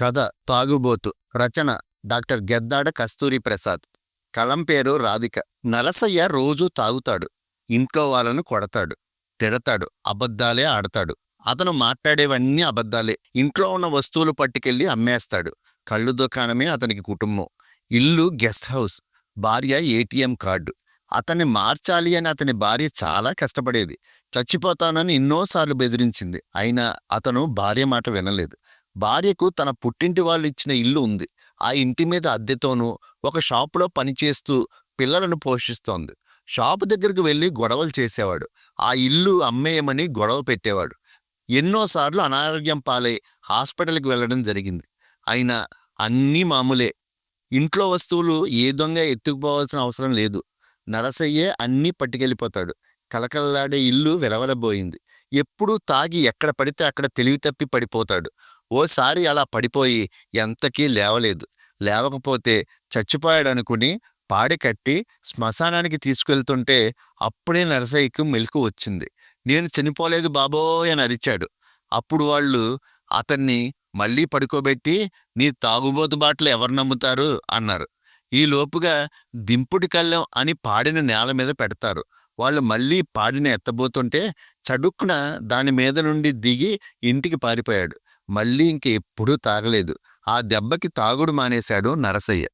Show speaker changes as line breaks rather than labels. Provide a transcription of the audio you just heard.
కథ తాగుబోతు రచన డాక్టర్ గెద్దాడ కస్తూరి ప్రసాద్ కలం పేరు రాధిక. నరసయ్య రోజూ తాగుతాడు. ఇంట్లో వాళ్ళను కొడతాడు. తిడతాడు. అబద్ధాలే ఆడతాడు. అతను మాట్లాడేవన్నీ అబద్ధాలే. ఇంట్లో ఉన్న వస్తువులు పట్టుకెళ్ళి అమ్మేస్తాడు. కళ్ళు దుకాణమే అతనికి కుటుంబం. ఇల్లు గెస్ట్ హౌస్ భార్య ఏటీఎం కార్డు. అతన్ని మార్చాలి అని అతని భార్య చాలా కష్టపడేది. చచ్చిపోతానని ఎన్నోసార్లు బెదిరించింది. అయినా అతను భార్య మాట వినలేదు. భార్యకు తన పుట్టింటి వాళ్ళు ఇచ్చిన ఇల్లు ఉంది. ఆ ఇంటి మీద అద్దెతోనూ ఒక షాపులో పనిచేస్తూ పిల్లలను పోషిస్తోంది. షాపు దగ్గరికి వెళ్ళి గొడవలు చేసేవాడు. ఆ ఇల్లు అమ్మేయమని గొడవ పెట్టేవాడు. ఎన్నోసార్లు అనారోగ్యం పాలై హాస్పిటల్కి వెళ్ళడం జరిగింది. అయినా అన్నీ మామూలే. ఇంట్లో వస్తువులు ఏ దొంగ ఎత్తుకుపోవాల్సిన అవసరం లేదు. నరసయ్యే అన్నీ పట్టుకెళ్ళిపోతాడు. కలకల్లాడే ఇల్లు వెలవలబోయింది. ఎప్పుడూ తాగి ఎక్కడ పడితే అక్కడ తెలివి తప్పి పడిపోతాడు. ఓసారి అలా పడిపోయి ఎంతకీ లేవలేదు. లేవకపోతే చచ్చిపోయాడనుకుని పాడి కట్టి శ్మశానానికి తీసుకెళ్తుంటే అప్పుడే నరసయ్యకు మెలకు వచ్చింది. నేను చనిపోలేదు బాబోయ్ అని అరిచాడు. అప్పుడు వాళ్ళు అతన్ని మళ్ళీ పడుకోబెట్టి నీ తాగుబోతు బాటలు ఎవరు నమ్ముతారు? అన్నారు. ఈ లోపుగా దింపుడి కళ్ళెం అని పాడిన నేల మీద పెడతారు. వాళ్ళు మళ్ళీ పాడిన ఎత్తబోతుంటే చడుక్కున దాని మీద నుండి దిగి ఇంటికి పారిపోయాడు. మళ్ళీ ఇంకెప్పుడూ తాగలేదు. ఆ దెబ్బకి తాగుడు మానేశాడు నరసయ్య.